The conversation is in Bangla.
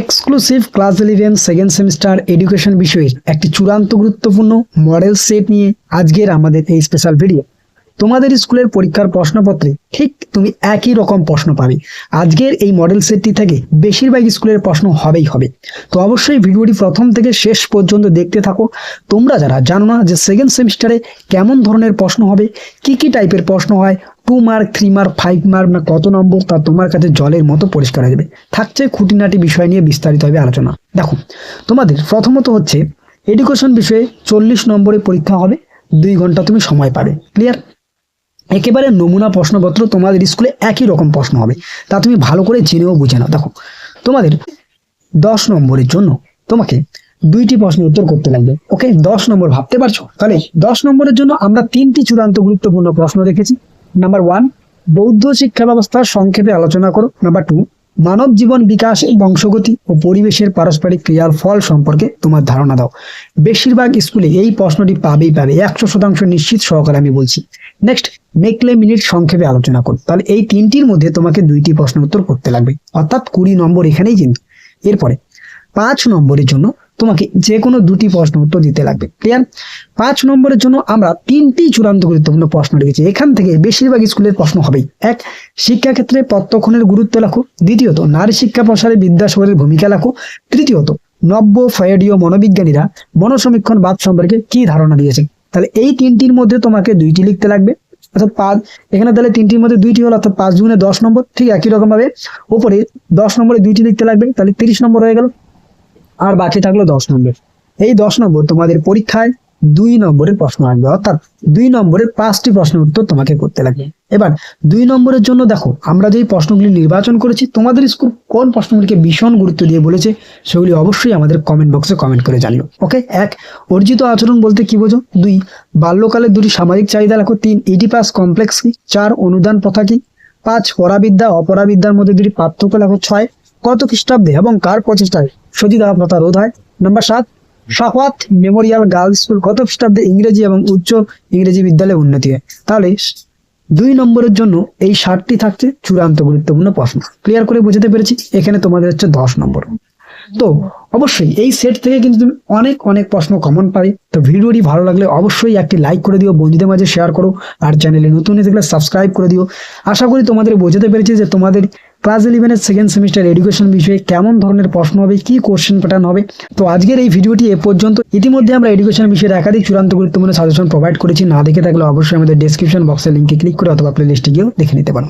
Exclusive class eleven second semester education বিষয়ের একটি চূড়ান্ত গুরুত্বপূর্ণ মডেল সেট নিয়ে আজকের আমাদের এই স্পেশাল ভিডিও তোমাদের স্কুলের পরীক্ষার প্রশ্নপত্রে ঠিক তুমি একই রকম প্রশ্ন পাবে। আজকের এই মডেল সেটটি থেকে বেশিরভাগ স্কুলের প্রশ্ন হবেই হবে। তো অবশ্যই ভিডিওটি প্রথম থেকে শেষ পর্যন্ত দেখতে থাকো। তোমরা যারা জানো না যে সেকেন্ড সেমিস্টারে কেমন ধরনের প্রশ্ন হবে, কি কি টাইপের প্রশ্ন হয় two mark three mark five mark না কত নম্বর, তা তোমার কাছে জলের মতো পরিষ্কার হয়ে যাবে। থাকছে খুঁটিনাটি বিষয় নিয়ে বিস্তারিত হবে আলোচনা। দেখো, তোমাদের প্রথমত হচ্ছে এডুকেশন বিষয়ে চল্লিশ নম্বরে পরীক্ষা হবে, দুই ঘণ্টা তুমি সময় পাবে। ক্লিয়ার একেবারে নমুনা প্রশ্নপত্র তোমাদের স্কুলে একই রকম প্রশ্ন হবে। তা তুমি ভালো করে জেনেও বুঝে নাও। দেখো, তোমাদের দশ নম্বরের জন্য তোমাকে দুইটি প্রশ্নের উত্তর করতে লাগবে। ওকে দশ নম্বর ভাবতে পারছ? তাহলে দশ নম্বরের জন্য আমরা তিনটি চূড়ান্ত গুরুত্বপূর্ণ প্রশ্ন রেখেছি নাম্বার ওয়ান বৌদ্ধ শিক্ষা ব্যবস্থার সংক্ষেপে আলোচনা করো। নাম্বার টু মানব জীবন বিকাশ, বংশগতি ও পরিবেশের পারস্পরিক ক্রিয়ার ফল সম্পর্কে তোমার ধারণা দাও। বেশিরভাগ স্কুলে এই প্রশ্নটি পাবেই পাবে। একশো শতাংশ নিশ্চিত সহকারে আমি বলছি। নেক্সট মেকলে মিনিট সংক্ষেপে আলোচনা করো। তাহলে এই তিনটির মধ্যে তোমাকে দুইটি প্রশ্ন উত্তর করতে লাগবে। অর্থাৎ কুড়ি নম্বর এখানেই কিন্তু। এরপরে, পাঁচ নম্বরের জন্য তোমাকে যে কোনো দুটি প্রশ্ন উত্তর দিতে লাগবে ক্লিয়ার পাঁচ নম্বরের জন্য আমরা তিনটি চূড়ান্ত গুরুত্বপূর্ণ প্রশ্ন রেখেছি এখান থেকে বেশিরভাগ স্কুলের প্রশ্ন হবেই। এক, শিক্ষাক্ষেত্রে প্রত্যক্ষণের গুরুত্ব লেখো দ্বিতীয়ত, নারী শিক্ষা প্রসারে বিদ্যাসাগরের ভূমিকা লেখো তৃতীয়ত, নব্য ফয়েডীয় মনোবিজ্ঞানীরা মনসমীক্ষণ বাদ সম্পর্কে কি ধারণা দিয়েছে তাহলে এই তিনটির মধ্যে তোমাকে দুইটি লিখতে লাগবে। অর্থাৎ পাঁচ, এখানে তাহলে তিনটির মধ্যে দুইটি হলো, অর্থাৎ পাঁচ গুণে দশ নম্বর, ঠিক একই রকম ভাবে উপরে দশ নম্বরে দুইটি লিখতে লাগবে, তাহলে তিরিশ নম্বর হয়ে গেল। আর বাকি থাকল দশ নম্বর। এই দশ নম্বর তোমাদের পরীক্ষায় দুই নম্বরের প্রশ্ন আসবে, অর্থাৎ দুই নম্বরের পাঁচটি প্রশ্নের উত্তর তোমাকে করতে লাগবে। এবার দুই নম্বরের জন্য দেখো, আমরা যেই প্রশ্নগুলি নির্বাচন করেছি, তোমাদের স্কুল কোন প্রশ্নগুলিকে ভীষণ গুরুত্ব দিয়ে বলেছে সেগুলি অবশ্যই আমাদের কমেন্ট বক্সে কমেন্ট করে জানিও। ওকে এক, অর্জিত আচরণ বলতে কি বোঝো? দুই, বাল্যকালের দুটি সামাজিক চাহিদা, লেখো তিন, ইডিপাস কমপ্লেক্স কি? চার, অনুদান প্রথা কি? পাঁচ, পরাবিদ্যা, অপরাবিদ্যার মধ্যে দুটি পার্থক্য, লেখো ছয়, কত খ্রিস্টাব্দে এবং কার প্রচেষ্টায়? সতীদাহ প্রথা রোধ হয় নাম্বার সাত, শাহওয়াত মেমোরিয়াল গার্লস স্কুল কত খ্রিস্টাব্দে ইংরেজি এবং উচ্চ ইংরেজি বিদ্যালয়ে উন্নতি হয়? তাহলে দুই নম্বরের জন্য এই ষাটটি থাকছে চূড়ান্ত গুরুত্বপূর্ণ প্রশ্ন। ক্লিয়ার করে বুঝতে পেরেছি? এখানে তোমাদের হচ্ছে দশ নম্বর। তো অবশ্যই এই সেট থেকে কিন্তু তুমি অনেক অনেক প্রশ্ন কমন পাবে। তো ভিডিওটি ভালো লাগলে অবশ্যই একটি লাইক করে দিও, বন্ধুদের মাঝে শেয়ার করো, আর চ্যানেলে নতুন থাকলে সাবস্ক্রাইব করে দিও। আশা করি তোমাদের বোঝাতে পেরেছি যে তোমাদের ক্লাস ইলেভেনের সেকেন্ড সেমিস্টার এডুকেশন বিষয়ে কেমন ধরনের প্রশ্ন হবে, কি কোশ্চেন প্যাটার্ন হবে? তো আজকের এই ভিডিওটি এ পর্যন্ত। ইতিমধ্যে আমরা এডুকেশন বিষয়ের একাধিক চূড়ান্ত গুরুত্বপূর্ণ সাজেশন প্রোভাইড করেছি। না দেখে থাকলে অবশ্যই আমাদের ডিসক্রিপশন বক্সের লিঙ্কে ক্লিক করে অথবা প্লে লিস্টে গিয়েও দেখে নিতে পারো।